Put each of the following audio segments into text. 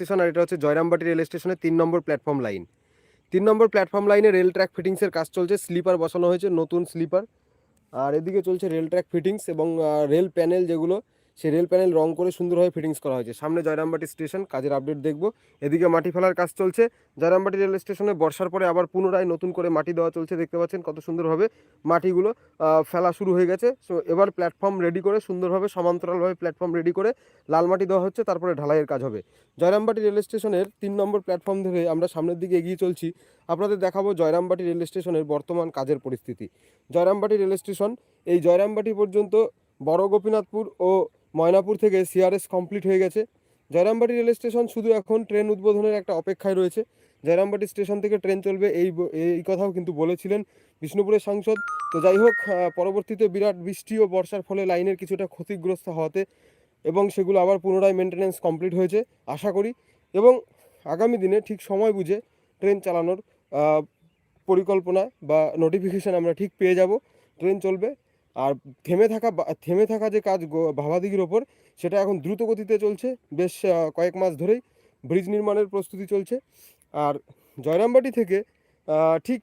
Station আর এটা হচ্ছে Jayrambati rail স্টেশনের তিন নম্বর প্ল্যাটফর্ম লাইন। তিন নম্বর প্ল্যাটফর্ম লাইনে রেল ট্র্যাক ফিটিংসের কাজ চলছে। স্লিপার বসানো হয়েছে, নতুন স্লিপার। আর এদিকে চলছে রেল ট্র্যাক ফিটিংস এবং রেল প্যানেল যেগুলো সেই রেল প্যানেল রং করে সুন্দরভাবে ফিটিংস করা হয়েছে। সামনে জয়রামবাটি স্টেশন কাজের আপডেট দেখব। এদিকে মাটি ফেলার কাজ চলছে। জয়রামবাটি রেল স্টেশনে বর্ষার পরে আবার পুনরায় নতুন করে মাটি দেওয়া চলছে, দেখতে পাচ্ছেন কত সুন্দরভাবে মাটিগুলো ফেলা শুরু হয়ে গেছে। সো এবার প্ল্যাটফর্ম রেডি করে সুন্দরভাবে, সমান্তরালভাবে প্ল্যাটফর্ম রেডি করে লাল মাটি দেওয়া হচ্ছে, তারপরে ঢালাইয়ের কাজ হবে। জয়রামবাটি রেল স্টেশনের তিন নম্বর প্ল্যাটফর্ম ধরে আমরা সামনের দিকে এগিয়ে চলছি। আপনাদের দেখাবো জয়রামবাটি রেল স্টেশনের বর্তমান কাজের পরিস্থিতি। জয়রামবাটি রেল স্টেশন এই জয়রামবাটি পর্যন্ত বড় গোপীনাথপুর ও ময়নাপুর থেকে সিআরএস কমপ্লিট হয়ে গেছে। জয়রামবাটি রেল স্টেশন শুধু এখন ট্রেন উদ্বোধনের একটা অপেক্ষায় রয়েছে। জয়রামবাটি স্টেশন থেকে ট্রেন চলবে এই এই কথাও কিন্তু বলেছিলেন বিষ্ণুপুরের সাংসদ। তো যাই হোক পরবর্তীতে বিরাট বৃষ্টি ও বর্ষার ফলে লাইনের কিছুটা ক্ষতিগ্রস্ত হওয়াতে এবং সেগুলো আবার পুনরায় মেনটেন্যান্স কমপ্লিট হয়েছে আশা করি। এবং আগামী দিনে ঠিক সময় বুঝে ট্রেন চালানোর পরিকল্পনা বা নোটিফিকেশান আমরা ঠিক পেয়ে যাব। ট্রেন চলবে আর থেমে থাকা থেমে থাকা যে কাজ ভাবাদিঘির ওপর, সেটা এখন দ্রুত গতিতে চলছে। বেশ কয়েক মাস ধরেই ব্রিজ নির্মাণের প্রস্তুতি চলছে। আর জয়রামবাটি থেকে ঠিক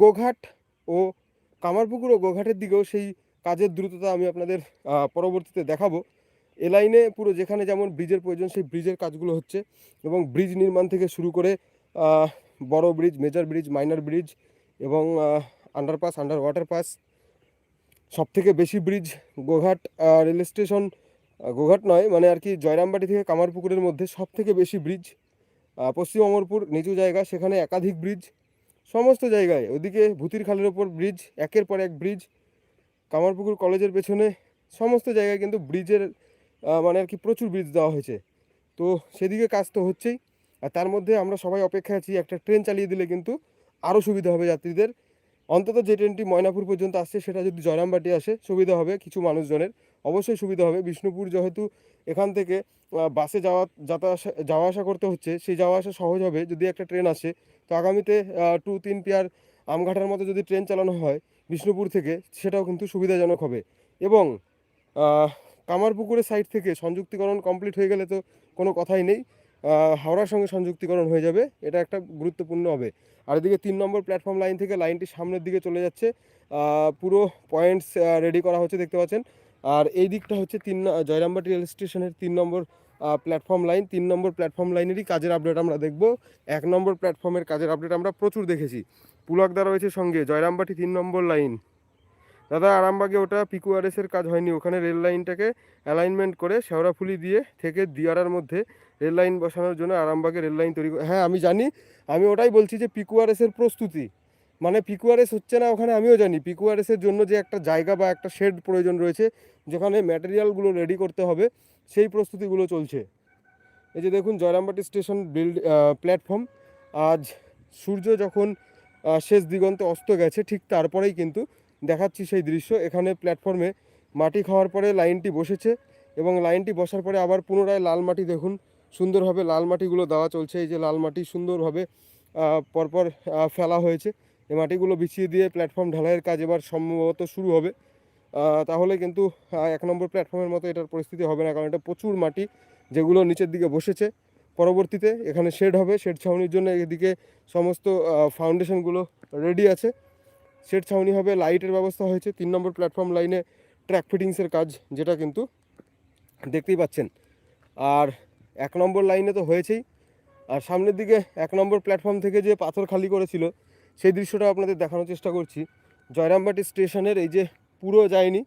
গোঘাট ও কামারপুকুর ও গোঘাটের দিকেও সেই কাজের দ্রুততা আমি আপনাদের পরবর্তীতে দেখাবো। এ লাইনে পুরো যেখানে যেমন ব্রিজের প্রয়োজন, সেই ব্রিজের কাজগুলো হচ্ছে এবং ব্রিজ নির্মাণ থেকে শুরু করে বড় bridge, major bridge, minor bridge এবং আন্ডারপাস আন্ডার ওয়াটার পাস সব থেকে বেশি bridge Goghat rail station Goghat নয় মানে আর কি জয়রামবাটি থেকে কামারপুকুরের মধ্যে সব থেকে বেশি ব্রিজ পশ্চিম অমরপুর, নিচু জায়গা, সেখানে একাধিক ব্রিজ সমস্ত জায়গায়, ওদিকে ভূতির খালের ওপর ব্রিজ একের পর এক ব্রিজ কামারপুকুর কলেজের পেছনে, সমস্ত জায়গায় কিন্তু ব্রিজের মানে আর কি প্রচুর ব্রিজ দেওয়া হয়েছে। তো সেদিকে কাজ তো হচ্ছেই, আর তার মধ্যে আমরা সবাই অপেক্ষায় আছি, একটা ট্রেন চালিয়ে দিলে কিন্তু আরও সুবিধা হবে যাত্রীদের। অন্তত যে ট্রেনটি ময়নাপুর পর্যন্ত আসছে, সেটা যদি জয়রামবাটি আসে, সুবিধা হবে কিছু মানুষজনের। অবশ্যই সুবিধা হবে। বিষ্ণুপুর যেহেতু এখান থেকে বাসে যাওয়া, যাতায়াত যাওয়া আসা করতে হচ্ছে, সেই যাওয়া আসা সহজ হবে যদি একটা ট্রেন আসে। তো আগামীতে টু তিন পেয়ার আমঘাটার মতো যদি ট্রেন চালানো হয় বিষ্ণুপুর থেকে, সেটাও কিন্তু সুবিধাজনক হবে। এবং কামারপুকুরের সাইড থেকে সংযুক্তিকরণ কমপ্লিট হয়ে গেলে তো কোনো কথাই নেই। হাওড়ার সঙ্গে সংযুক্তিকরণ হয়ে যাবে। এটা একটা গুরুত্বপূর্ণ হবে। আর এদিকে তিন নম্বর প্ল্যাটফর্ম লাইন থেকে লাইনটি সামনের দিকে চলে যাচ্ছে। পুরো পয়েন্টস রেডি করা হচ্ছে দেখতে পাচ্ছেন। আর এই দিকটা হচ্ছে তিন জয়রামবাটি রেল স্টেশনের তিন নম্বর প্ল্যাটফর্ম লাইন তিন নম্বর প্ল্যাটফর্ম লাইনেরই কাজের আপডেট আমরা দেখব। এক নম্বর প্ল্যাটফর্মের কাজের আপডেট আমরা প্রচুর দেখেছি। পুলকদা রয়েছে সঙ্গে জয়রামবাটি তিন নম্বর লাইন দাদা, আরামবাগে ওটা পিকুআরএসের কাজ হয়নি। ওখানে রেল লাইনটাকে অ্যালাইনমেন্ট করে শেওড়াফুলি দিয়ে থেকে দিয়ারার মধ্যে রেল লাইন বসানোর জন্য আরামবাগে রেল লাইন তৈরি হ্যাঁ আমি জানি। আমি ওটাই বলছি যে পিকুআরএসের প্রস্তুতি। মানে পিকুআরএস হচ্ছে না, ওখানে আমিও জানি। পিকুআরএসের জন্য যে একটা জায়গা বা একটা শেড প্রয়োজন রয়েছে, যেখানে ম্যাটেরিয়ালগুলো রেডি করতে হবে, সেই প্রস্তুতিগুলো চলছে। এই যে দেখুন, জয়রামবাটি স্টেশন বিল্ড প্ল্যাটফর্ম আজ সূর্য যখন শেষ দিগন্তে অস্ত গেছে, ঠিক তারপরেই কিন্তু দেখাচ্ছি সেই দৃশ্য। এখানে প্ল্যাটফর্মে মাটি খাওয়ার পরে লাইনটি বসেছে এবং লাইনটি বসার পরে আবার পুনরায় লাল মাটি দেখুন। সুন্দরভাবে লাল মাটিগুলো দেওয়া চলছে। এই যে লাল মাটি সুন্দরভাবে পরপর ফেলা হয়েছে। এই মাটিগুলো বিছিয়ে দিয়ে প্ল্যাটফর্ম ঢালাইয়ের কাজ এবার সম্ভবত শুরু হবে। তাহলে কিন্তু এক নম্বর প্ল্যাটফর্মের মতো এটার পরিস্থিতি হবে না, কারণ এটা প্রচুর মাটি যেগুলো নিচের দিকে বসেছে। পরবর্তীতে এখানে শেড হবে। শেড ছাউনির জন্য এদিকে সমস্ত ফাউন্ডেশনগুলো রেডি আছে। শেড ছাউনি হবে, লাইটের ব্যবস্থা হয়েছে, তিন নম্বর প্ল্যাটফর্ম লাইনে ট্র্যাক ফিটিংসের কাজ, যেটা কিন্তু দেখতেই পাচ্ছেন। আর এক নম্বর লাইনে তো হয়েছেই। আর সামনের দিকে এক নম্বর প্ল্যাটফর্ম থেকে যে পাথর খালি করেছিল, সেই দৃশ্যটা আপনাদের দেখানোর চেষ্টা করছি। জয়রামবাটি স্টেশনের এই যে পুরো যায়নি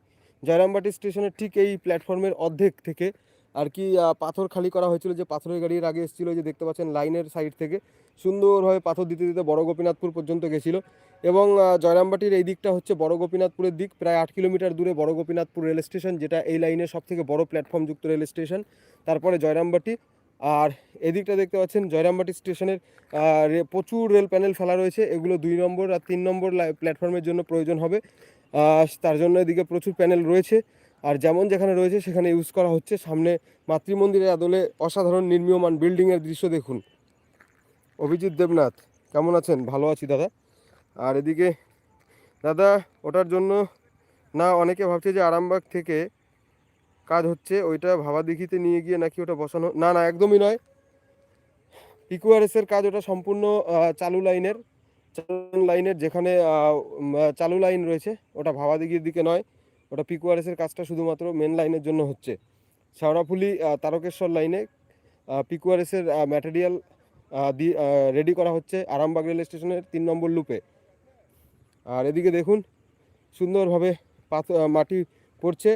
জয়রামবাটি স্টেশনের ঠিক এই প্ল্যাটফর্মের অর্ধেক থেকে আর কি পাথর খালি করা হয়েছিল যে পাথরের গাড়ির আগে এসেছিল যে দেখতে পাচ্ছেন লাইনের সাইড থেকে। সুন্দরভাবে পাথর দিতে দিতে বড় গোপীনাথপুর পর্যন্ত গেছিল এবং জয়রামবাটির এই দিকটা হচ্ছে বড় গোপীনাথপুরের দিক। প্রায় আট কিলোমিটার দূরে বড় গোপীনাথপুর রেল স্টেশন, যেটা এই লাইনের সব থেকে বড় প্ল্যাটফর্ম যুক্ত রেল স্টেশন। তারপরে জয়রামবাটি। আর এদিকটা দেখতে পাচ্ছেন, জয়রামবাটি স্টেশনের প্রচুর রেল প্যানেল ফেলা রয়েছে। এগুলো দুই নম্বর আর তিন নম্বর প্ল্যাটফর্মের জন্য প্রয়োজন হবে। তার জন্য এদিকে প্রচুর প্যানেল রয়েছে। আর যেমন যেখানে রয়েছে সেখানে ইউজ করা হচ্ছে। সামনে মাতৃমন্দিরের আদলে অসাধারণ নির্মীয়মান বিল্ডিংয়ের দৃশ্য দেখুন। অভিজিৎ দেবনাথ, কেমন আছেন? ভালো আছি দাদা। আর এদিকে দাদা, ওটার জন্য না, অনেকে ভাবছে যে আরামবাগ থেকে কাজ হচ্ছে, ওইটা ভাবা দেখিতে নিয়ে গিয়ে নাকি ওটা বসানো, না না, একদমই নয়। পিকুআরএসের কাজ ওটা সম্পূর্ণ চালু লাইনের চালু লাইনের যেখানে চালু লাইন রয়েছে, ওটা ভাবা দিঘির দিকে নয়। ওটা পিকুআরএসের কাজটা শুধুমাত্র মেন লাইনের জন্য হচ্ছে। শেওড়াফুলি তারকেশ্বর লাইনে পিকুআরএসের ম্যাটেরিয়াল রেডি করা হচ্ছে আরামবাগ রেল স্টেশনের তিন নম্বর লুপে আর এদিকে দেখুন, সুন্দরভাবে পাথ মাটি পড়ছে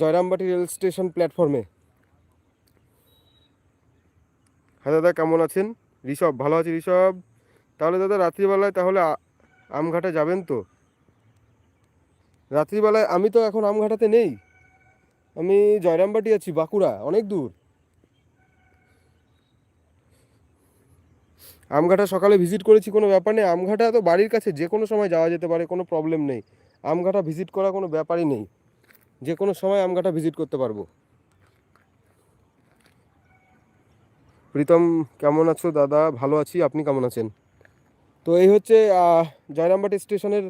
জয়রামবাটি রেল স্টেশন প্ল্যাটফর্মে হ্যাঁ দাদা, কেমন আছেন? ঋষভ, ভালো আছি ঋষভ? তাহলে দাদা, রাত্রিবেলায় তাহলে আমঘাটে যাবেন তো? রাত্রিবেলায় আমি তো এখন আমঘাটাতে নেই। আমি জয়রামবাটি আছি, বাঁকুড়া, অনেক দূর। আমঘাটা সকালে ভিজিট করেছি কোনো ব্যাপার নেই। আমঘাটা তো বাড়ির কাছে, যে কোনো সময় যাওয়া যেতে পারে, কোনো প্রবলেম নেই। আমঘাটা ভিজিট করা কোনো ব্যাপারই নেই। যে কোনো সময় আমঘাটা ভিজিট করতে পারব। প্রীতম, কেমন আছো? দাদা, ভালো আছি। আপনি কেমন আছেন? তো এই হচ্ছে জয়রামবাটি স্টেশনের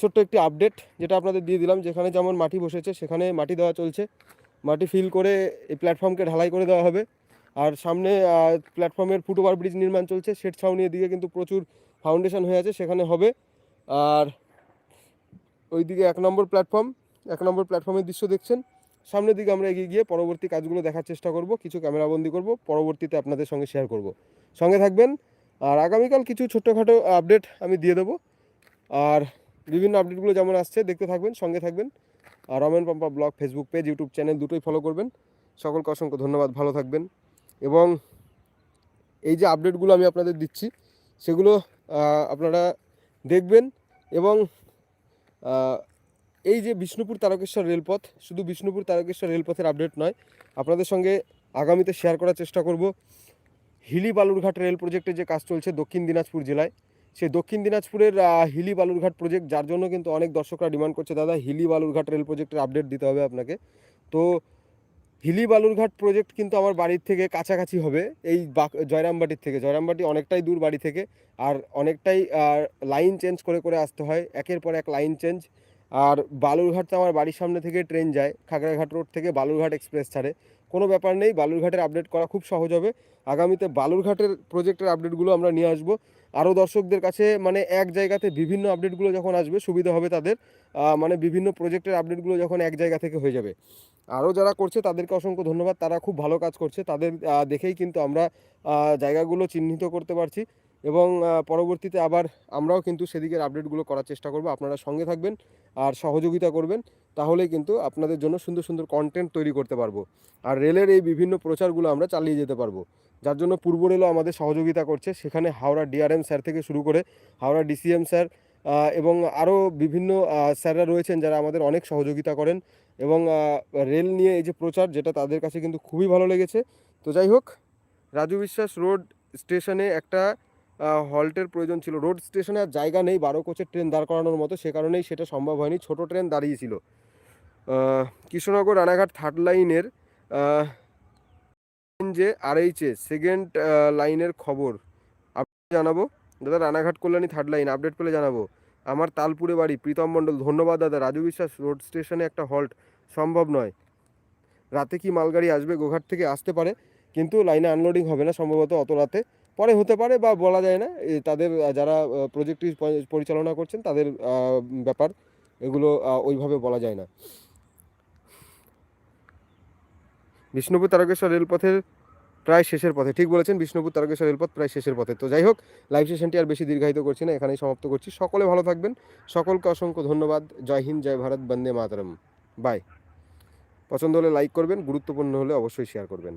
ছোট্ট একটি আপডেট যেটা আপনাদের দিয়ে দিলাম, যেখানে যেমন মাটি বসেছে, সেখানে মাটি দেওয়া চলছে। মাটি ফিল করে এই প্ল্যাটফর্মকে ঢালাই করে দেওয়া হবে। আর সামনে প্ল্যাটফর্মের ফুটওভার ব্রিজ নির্মাণ চলছে শেড ছাউনির দিকে কিন্তু প্রচুর ফাউন্ডেশন হয়ে আছে, সেখানে হবে। আর ওইদিকে এক নম্বর প্ল্যাটফর্ম এক নম্বর প্ল্যাটফর্মের দৃশ্য দেখছেন। সামনের দিকে আমরা এগিয়ে গিয়ে পরবর্তী কাজগুলো দেখার চেষ্টা করব, কিছু ক্যামেরাবন্দি করব, পরবর্তীতে আপনাদের সঙ্গে শেয়ার করব। সঙ্গে থাকবেন। আর আগামীকাল কিছু ছোট্টখাটো আপডেট আমি দিয়ে দেবো। আর বিভিন্ন আপডেটগুলো যেমন আসছে, দেখতে থাকবেন, সঙ্গে থাকবেন। আর Ramen Pampa blog Facebook page YouTube channel দুটোই ফলো করবেন। সকলকে অসংখ্য ধন্যবাদ, ভালো থাকবেন। এবং এই যে আপডেটগুলো আমি আপনাদের দিচ্ছি, সেগুলো আপনারা দেখবেন এবং এই যে বিষ্ণুপুর তারকেশ্বর রেলপথ, শুধু বিষ্ণুপুর তারকেশ্বর রেলপথের আপডেট নয়, আপনাদের সঙ্গে আগামীতে শেয়ার করার চেষ্টা করব। হিলি বালুরঘাট রেল প্রজেক্টে যে কাজ চলছে দক্ষিণ দিনাজপুর জেলায় সেই দক্ষিণ দিনাজপুরের হিলি বালুরঘাট প্রজেক্ট যার জন্য কিন্তু অনেক দর্শকরা ডিমান্ড করছে। দাদা, হিলি বালুরঘাট রেল প্রজেক্টের আপডেট দিতে হবে আপনাকে। তো হিলি বালুরঘাট প্রজেক্ট কিন্তু আমার বাড়ির থেকে কাছাকাছি হবে, এই জয়রামবাটির থেকে। জয়রামবাটি অনেকটাই দূর বাড়ি থেকে, আর অনেকটাই লাইন চেঞ্জ করে করে আসতে হয়। একের পর এক লাইন চেঞ্জ আর বালুরঘাট তো আমার বাড়ির সামনে থেকে ট্রেন যায়, খাগড়াঘাট রোড থেকে বালুরঘাট এক্সপ্রেস ছাড়ে। কোনো ব্যাপার নেই, বালুরঘাটের আপডেট করা খুব সহজ হবে। আগামীতে বালুরঘাটের প্রজেক্টের আপডেটগুলো আমরা নিয়ে আসব। আরও দর্শকদের কাছে মানে এক জায়গাতে বিভিন্ন আপডেটগুলো যখন আসবে, সুবিধা হবে তাদের মানে বিভিন্ন প্রজেক্টের আপডেটগুলো যখন এক জায়গা থেকে হয়ে যাবে। আরও যারা করছে তাদেরকে অসংখ্য ধন্যবাদ, তারা খুব ভালো কাজ করছে। তাদের দেখেই কিন্তু আমরা জায়গাগুলো চিহ্নিত করতে পারছি। এবং পরবর্তীতে আবার আমরাও কিন্তু সেদিকের আপডেটগুলো করার চেষ্টা করব। আপনারা সঙ্গে থাকবেন আর সহযোগিতা করবেন তাহলে কিন্তু আপনাদের জন্য সুন্দর সুন্দর কন্টেন্ট তৈরি করতে পারব। আর রেলের এই বিভিন্ন প্রচারগুলো আমরা চালিয়ে যেতে পারব। যার জন্য পূর্ব রেলও আমাদের সহযোগিতা করছে। সেখানে হাওড়া ডিআরএম স্যার থেকে শুরু করে হাওড়া ডিসিএম স্যার এবং আরও বিভিন্ন স্যাররা রয়েছেন যারা আমাদের অনেক সহযোগিতা করেন। এবং রেল নিয়ে এই যে প্রচার, যেটা তাদের কাছে কিন্তু খুবই ভালো লেগেছে। তো যাই হোক, রাজু বিশ্বাস রোড স্টেশনে একটা হল্টের প্রয়োজন ছিল। রোড স্টেশনে আর জায়গা নেই, বারো কোচের ট্রেন দাঁড় করানোর মতো, সে কারণেই সেটা সম্ভব হয়নি। ছোট ট্রেন দাঁড়িয়েছিল। কৃষ্ণনগর রানাঘাট থার্ড লাইনের যে আরএইচএ সেকেন্ড লাইনের খবর। আপনি জানাব? দাদা, Ranaghat Kalyani third line update পেলে জানাব। আমার তালপুরে বাড়ি, প্রীতম মণ্ডল, ধন্যবাদ দাদা। রাজু বিশ্বাস, রোড স্টেশনে একটা হল্ট, সম্ভব নয়। রাতে কি মালগাড়ি আসবে, গোঘাট থেকে আসতে পারে, কিন্তু লাইনে আনলোডিং হবে না, সম্ভবত অত রাতে। পরে হতে পারে বা বলা যায় না। তাদের যারা প্রজেক্টটি পরিচালনা করছেন, তাদের ব্যাপার এগুলো ওইভাবে বলা যায় না। বিষ্ণুপুর তারকেশ্বর রেলপথের প্রায় শেষের পথে, ঠিক বলেছেন বিষ্ণুপুর তারকেশ্বর রেলপথ প্রায় শেষের পথে। তো যাই হোক লাইভ সেশনটি আর বেশি দীর্ঘায়িত করছি না, এখানেই সমাপ্ত করছি। সকলে ভালো থাকবেন। সকলকে অসংখ্য ধন্যবাদ। জয় হিন্দ, জয় ভারত, বন্দে মাতরম। বাই পছন্দ হলে লাইক করবেন, গুরুত্বপূর্ণ হলে অবশ্যই শেয়ার করবেন।